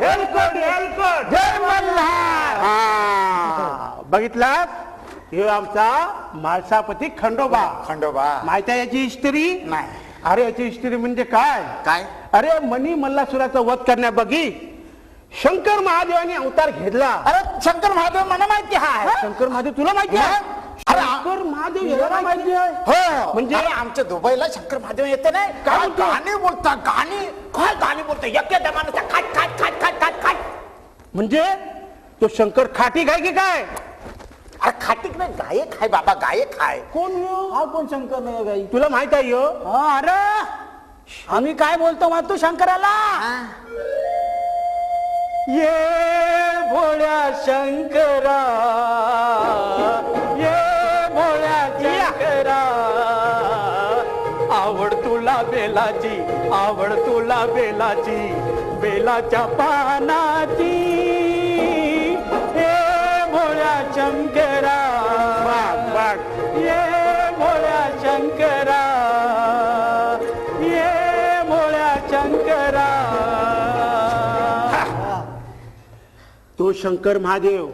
हेलकट हेलकट. जय मल्हार हा. बघितलास? हे आमचा माळसापती खंडोबा. खंडोबा. माहिती आहे याची हिस्ट्री नाही. अरे याची हिस्ट्री म्हणजे काय? काय? अरे मनी मल्लासुराचा वध करण्याबगी शंकर महादेवाने अवतार घेतला. अरे शंकर महादेव मला माहिती आहे. शंकर महादेव तुला माहिती आहे? अरे, शंकर महादेव याला माहिती आहे? हो. म्हणजे? म्हणजे आमच्या दुबईला शंकर महादेव येते नाही. काय? गाणी बोलता गाणी. काय गाणी बोलता? यज्ञ दमानं खाट खाट खाट खाट खाट खाट म्हणजे तो शंकर खाटी काय की काय? अरे खाटीक नाही गायक आहे बाबा गायक आहे. कोण ह्यो? हा कोण शंकर नाही गाई? तुला माहीत आहे ह्यो? हा, अरे. आम्ही काय बोलतो मग तू शंकराला? ये भोळ्या शंकरा. बेलाची आवड तुला बेलाची बेलाच्या पानाची. ये भोळ्या शंकरा. ये भोळ्या शंकरा. ये भोळ्या शंकरा. तो शंकर महादेव.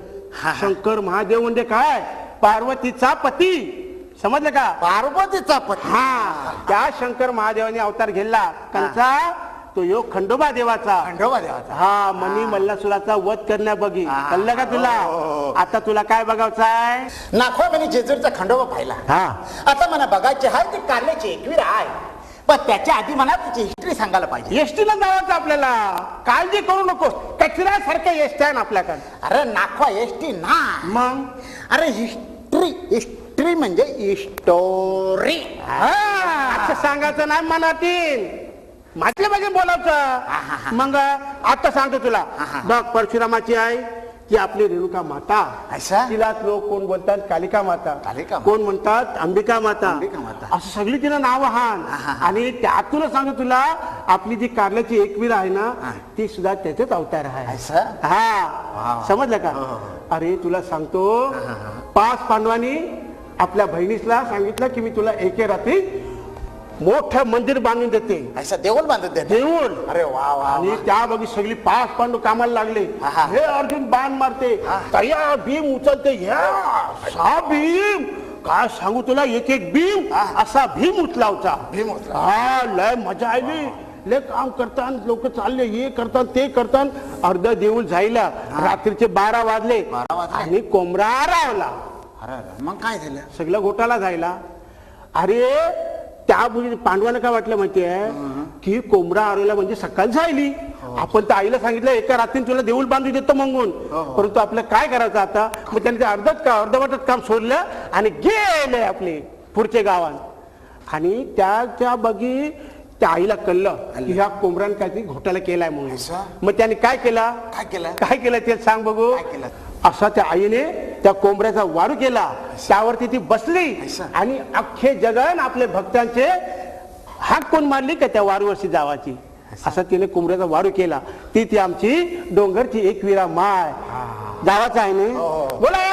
शंकर महादेव म्हणजे काय? पार्वतीचा पती. समजलं का? पार्वतीचा पती हा. त्या शंकर महादेवाने अवतार घेतला. त्यांचा तो योग खंडोबा देवाचा. खंडोबा देवाचा. हा मनी मल्लासुराचा वध करण्या बघी. हा. कळलं का तुला? हो, हो, हो. आता तुला काय बघायचं आहे नाखवा म्हणे जेजूरचा खंडोबा पाहिला. हा. आता मला बघायचे आहे ते कारल्याची एकवीर आहे. पण त्याच्या आधी मला त्याची हिस्ट्री सांगायला पाहिजे. एसटीला जायचं आपल्याला. काळजी करू नको कचऱ्यासारख्या एसटी आहे ना आपल्याकडे. अरे नाखवा एसटी ना मग? अरे हिस्ट्री हिस्ट्री म्हणजे हिस्टोरी. असं सांगायचं नाही मनातील. म्हटलं पाहिजे बोलायचं. मग आता सांगतो तुला. हा. बघ परशुरामाची आहे ती आपली रेणुका माता? तिलाच लोक कोण बोलतात? कालिका माता. कालिका. कोण म्हणतात? अंबिका माता. अंबिका माता. असं सगळी तिला नाव हान आणि त्यातूनच सांगतो तुला आपली जी कारल्याची एकवीर आहे ना ती सुद्धा त्याचेच अवतार आहे. असं? हा. समजलं का? अरे तुला सांगतो पाच पांडवांनी आपल्या बहिणीसला सांगितलं की मी तुला एके रात्री मोठं मंदिर बांधून देते. असं देऊळ बांधत देते. देऊळ अरे वा वा आणि त्या बघी सगळी पाच पांडू कामाला लागले. हे अर्जुन बाण मारते. तया भीम उचलते. ह्या सहा भीम. काय सांगू तुला एक एक भीम असा भीम उचलावचा. भीम उचला. हा लय मजा आली. लय काम करतात लोक चालले. हे करतात ते करतात अर्ध देऊळ जायला. रात्रीचे बारा वाजले. आणि कोंबरा रावला अरे मग काय झालं? सगळं घोटाला जायला अरे त्या मुली- पांडवांना काय वाटलं माहितीये? की कोंबडा आरेला म्हणजे सकाळ झाली. आपण तर आईला सांगितलं एका रात्रीने तुला देऊळ बांधून देतो मंगून. परंतु आपलं काय करायचं आता? मग त्यांनी ते अर्धच का अर्धवटच काम सोडलं आणि गेले आपले पुढचे गावात. आणि त्याच्या बघी त्या आईला कळलं की ह्या कोंबड्याने काहीतरी घोटाळा केलाय म्हणून? मग त्याने काय केला? काय केलं? काय केलं ते सांग बघू. काय केलं? असा त्या आईने त्या कोंबड्याचा वारू केला. त्यावरती ती बसली? आणि अख्खे जगन आपले भक्तांचे हाक कोण मारली का त्या वारूवरची जावाची? असा. तिने कोंबड्याचा वारू केला. ती ती आमची डोंगरची एकविरा माय जावाचा आहे ना? बोला.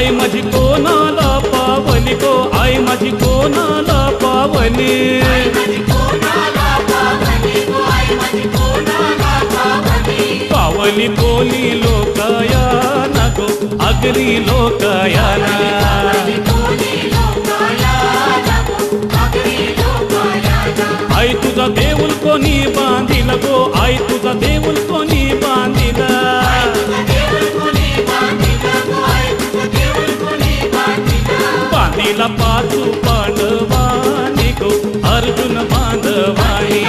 आई माझी कोणाला पावली गो? आई माझी कोणाला पावली? पावली कोणी लोकाया नगो? अगली आगरी लोकाया आई तुझा देऊल कोणी बांधी नगो आई तुझा देऊल गेला पाठू पांडवा निघो अर्जुन बांधवाई.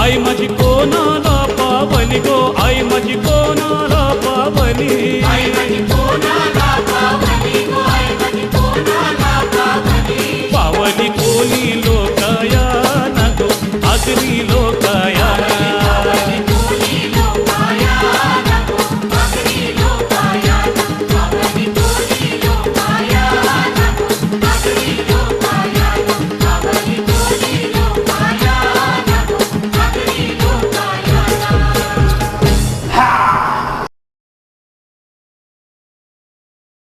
आई माझी कोणाला पावली गो आई माझी कोणाला पावली.